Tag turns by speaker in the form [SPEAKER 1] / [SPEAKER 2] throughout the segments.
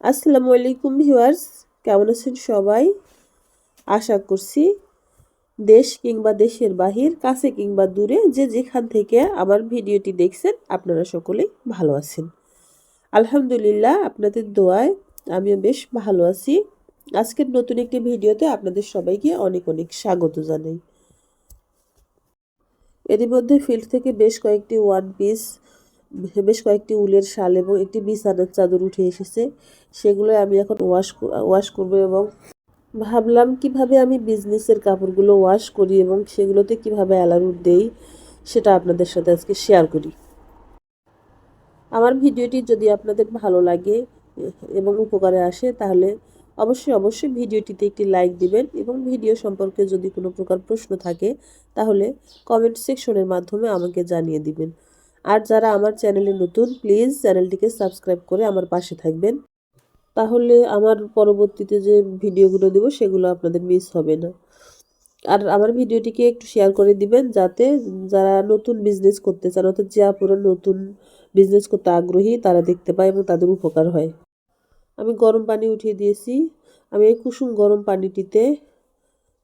[SPEAKER 1] আসসালামু আলাইকুম ভিউয়ার্স, কেমন আছেন সবাই? আশা করছি দেশ কিংবা দেশের বাহির, কাছে কিংবা দূরে, যে যেখান থেকে আমার ভিডিওটি দেখছেন, আপনারা সকলেই ভালো আছেন। আলহামদুলিল্লাহ, আপনাদের দোয়ায় আমিও বেশ ভালো আছি। আজকের নতুন একটি ভিডিওতে আপনাদের সবাইকে অনেক অনেক স্বাগত জানাই। এরই মধ্যে ফিল্ড থেকে বেশ কয়েকটি ওয়ান পিস বেশ কয়েকটি উলের শাল এবং একটি বিছানার চাদর উঠে এসেছে। সেগুলো আমি এখন ওয়াশ ওয়াশ করব এবং ভাবলাম কীভাবে আমি বিজনেসের কাপড়গুলো ওয়াশ করি এবং সেগুলোতে কীভাবে অ্যালারুট দেই, সেটা আপনাদের সাথে আজকে শেয়ার করি। আমার ভিডিওটি যদি আপনাদের ভালো লাগে এবং উপকারে আসে, তাহলে অবশ্যই অবশ্যই ভিডিওটিতে একটি লাইক দিবেন এবং ভিডিও সম্পর্কে যদি কোনো প্রকার প্রশ্ন থাকে, তাহলে কমেন্ট সেকশনের মাধ্যমে আমাকে জানিয়ে দিবেন। আর যারা আমার চ্যানেলে নতুন, প্লিজ চ্যানেলটিকে সাবস্ক্রাইব করে আমার পাশে থাকবেন। তাহলে আমার পরবর্তীতে যে ভিডিওগুলো দেব, সেগুলো আপনাদের মিস হবে না। আর আমার ভিডিওটিকে একটু শেয়ার করে দিবেন, যাতে যারা নতুন বিজনেস করতে চান, অর্থাৎ যে পুরো নতুন বিজনেস করতে আগ্রহী, তারা দেখতে পায় এবং তাদের উপকার হয়। আমি গরম পানি উঠিয়ে দিয়েছি। আমি এই কুসুম গরম পানিটিতে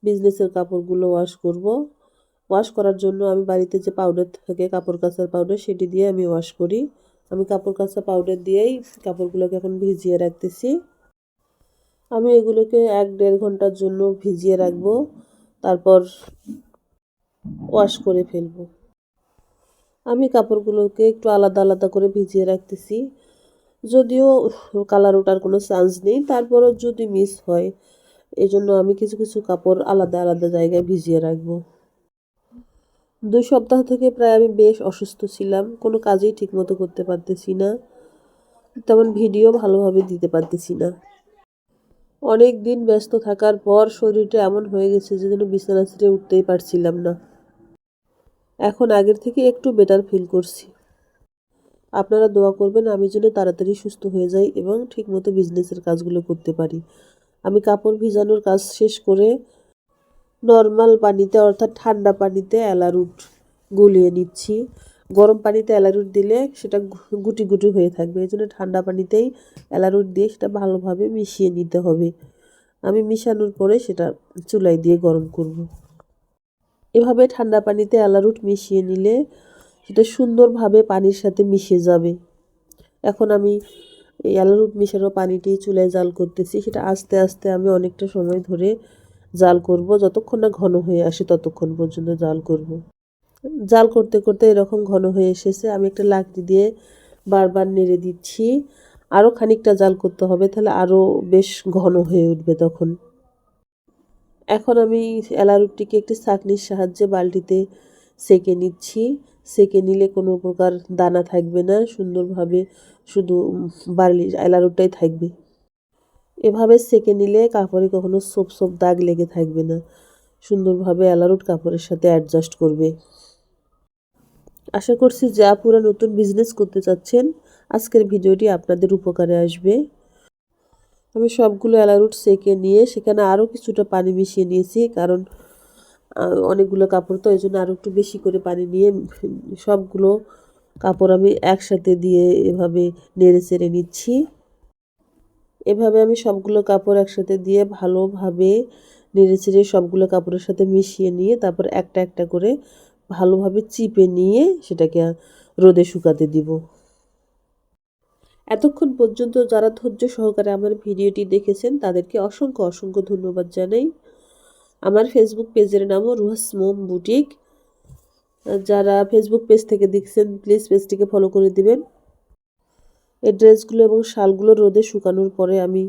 [SPEAKER 1] বিজনেসের কাপড়গুলো ওয়াশ করব। ওয়াশ করার জন্য আমি বাড়িতে যে পাউডার থাকে, কাপড় কাচার পাউডার সেটি দিয়ে আমি ওয়াশ করি। আমি কাপড় কাচা পাউডার দিয়েই কাপড়গুলোকে এখন ভিজিয়ে রাখতেছি। আমি এগুলোকে এক দেড় ঘণ্টার জন্য ভিজিয়ে রাখব, তারপর ওয়াশ করে ফেলব। আমি কাপড়গুলোকে একটু আলাদা আলাদা করে ভিজিয়ে রাখতেছি। যদিও কালার ওঠার কোনো চান্স নেই, তারপরও যদি মিস হয় এই জন্য আমি কিছু কিছু কাপড় আলাদা আলাদা জায়গায় ভিজিয়ে রাখব। দুই সপ্তাহ থেকে প্রায় আমি বেশ অসুস্থ ছিলাম, কোনো কাজেই ঠিকমতো করতে পারতেছি না, তেমন ভিডিও ভালোভাবে দিতে পারতেছি না। অনেক দিন ব্যস্ত থাকার পর শরীরটা এমন হয়ে গেছে যে যেন বিছানা ছেড়ে উঠতেই পারছিলাম না। এখন আগের থেকে একটু বেটার ফিল করছি। আপনারা দোয়া করবেন আমি যেন তাড়াতাড়ি সুস্থ হয়ে যাই এবং ঠিকমতো বিজনেসের কাজগুলো করতে পারি। আমি কাপড় ভিজানোর কাজ শেষ করে নর্মাল পানিতে, অর্থাৎ ঠান্ডা পানিতে অ্যালারুট গুলিয়ে নিচ্ছি। গরম পানিতে অ্যালারুট দিলে সেটা গুটি গুটি হয়ে থাকবে। এই জন্য ঠান্ডা পানিতেই অ্যালারুট দিয়ে সেটা ভালোভাবে মিশিয়ে নিতে হবে। আমি মিশানোর পরে সেটা চুলাই দিয়ে গরম করব। এভাবে ঠান্ডা পানিতে অ্যালারুট মিশিয়ে নিলে সেটা সুন্দরভাবে পানির সাথে মিশে যাবে। এখন আমি এই অ্যালারুট মিশানো পানিটি চুলায় জাল করতেছি। সেটা আস্তে আস্তে আমি অনেকটা সময় ধরে জাল করব, যতক্ষণ না ঘন হয়ে আসে ততক্ষণ পর্যন্ত জাল করব। জাল করতে করতে এরকম ঘন হয়ে এসেছে, আমি একটা লাকড়ি দিয়ে বারবার নেড়ে দিচ্ছি। আরও খানিকটা জাল করতে হবে, তাহলে আরও বেশ ঘন হয়ে উঠবে তখন। এখন আমি এলারুটটিকে একটি ছাকনির সাহায্যে বালতিতে সেকে নিচ্ছি। সেকে নিলে কোনো প্রকার দানা থাকবে না, সুন্দরভাবে শুধু বার্লি এলারুটটাই থাকবে। এভাবে সেকে নিলে কাপড়ে কখনো সোপ সোপ দাগ লেগে থাকবে না। সুন্দরভাবে অ্যালারুট কাপড়ের সাথে অ্যাডজাস্ট করবে। আশা করছি যা পুরো নতুন বিজনেস করতে চাচ্ছেন, আজকের ভিডিওটি আপনাদের উপকারে আসবে। আমি সবগুলো অ্যালারুট সেকে নিয়ে সেখানে আরও কিছুটা পানি মিশিয়ে নিয়েছি, কারণ অনেকগুলো কাপড় তো এই জন্য আরও একটু বেশি করে পানি নিয়ে সবগুলো কাপড় আমি একসাথে দিয়ে এভাবে নেড়ে চেড়ে নিচ্ছি। এভাবে আমি সবগুলো কাপড় একসাথে দিয়ে ভালোভাবে নেড়ে চেড়ে সবগুলো কাপড়ের সাথে মিশিয়ে নিয়ে তারপর একটা একটা করে ভালোভাবে চিপে নিয়ে সেটাকে রোদে শুকাতে দিব। এতক্ষণ পর্যন্ত যারা ধৈর্য সহকারে আমার ভিডিওটি দেখেছেন, তাদেরকে অসংখ্য অসংখ্য ধন্যবাদ জানাই। আমার ফেসবুক পেজের নামও রুহাস মোম বুটিক। যারা ফেসবুক পেজ থেকে দেখছেন প্লিজ পেজটিকে ফলো করে দিবেন। এই ড্রেসগুলো এবং শালগুলো রোদে শুকানোর পরে আমি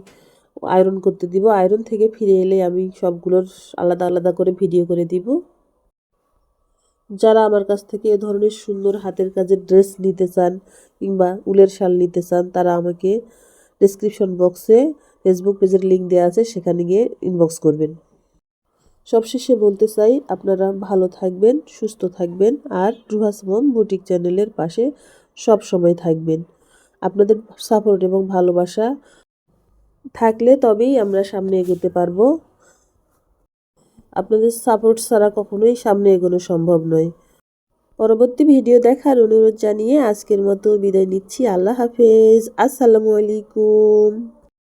[SPEAKER 1] আয়রন করতে দিব। আয়রন থেকে ফিরে এলে আমি সবগুলোর আলাদা আলাদা করে ভিডিও করে দিব। যারা আমার কাছ থেকে এ ধরনের সুন্দর হাতের কাজের ড্রেস নিতে চান কিংবা উলের শাল নিতে চান, তারা আমাকে ডিসক্রিপশন বক্সে ফেসবুক পেজের লিঙ্ক দেওয়া আছে, সেখানে গিয়ে ইনবক্স করবেন। সবশেষে বলতে চাই, আপনারা ভালো থাকবেন, সুস্থ থাকবেন, আর রুহাস বুটিক চ্যানেলের পাশে সব সময় থাকবেন। আপনাদের সাপোর্ট এবং ভালোবাসা থাকলে তবেই আমরা সামনে এগোতে পারব। আপনাদের সাপোর্ট ছাড়া কখনোই সামনে এগোনো সম্ভব নয়। পরবর্তী ভিডিও দেখার অনুরোধ জানিয়ে আজকের মতো বিদায় নিচ্ছি। আল্লাহ হাফেজ। আসসালামু আলাইকুম।